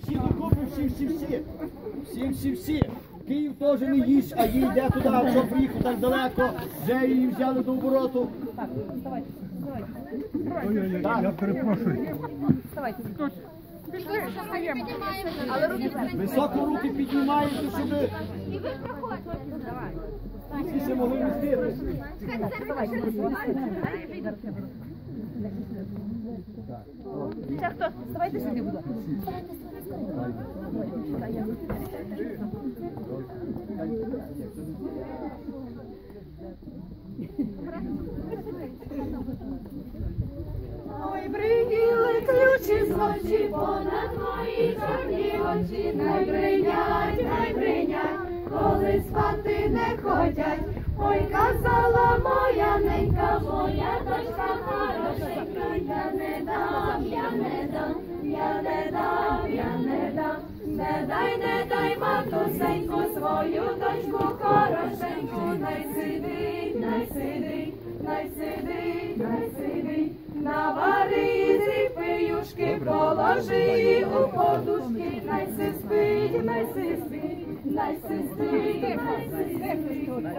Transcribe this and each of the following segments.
Всі докупи, всі, всі, всі. Всі, всі, всі. Київ теж не їсть, а їй йде туди, а що приїхав так далеко, вже її взяли до обороту. Ой-ой-ой, я перепрошую. Високо руки піднімаєте, щоб І ви проходите. всі се могли вмістити. Це хто? Вставайте сюди, будь. Ой, бригіли ключі злочі понад мої чорні очі, най бринять, най бринять, коли спати не ходять. Ой, казала моя ненька, моя дочка хорошенька, я не дам, я не дам, я не дам, я не дам. Не дай, не дай, матусеньку, свою дочку хорошеньку, най сидить, най сидить, най сидить, най сидить. Навари з ріпи положи у подушки, най се спить, най се спить, най спить.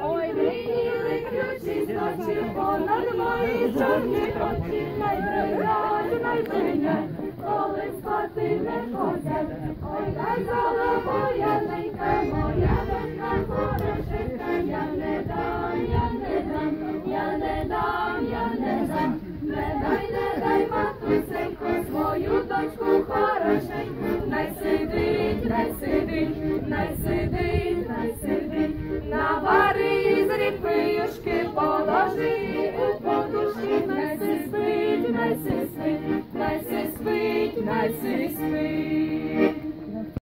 Ой, виїли ключі з понад мої чорні очі, най бринять, коли спати не ходять. Ой, моя ненька, моя дочка хорошенька, я не дам, я не дам, я не дам, я не дам. Не дай, не дай, матусенько, свою дочку хорошеньку, най сидить, най сидить, най сидить, най сидить, на вари з ріпишки положи Night nice sweet.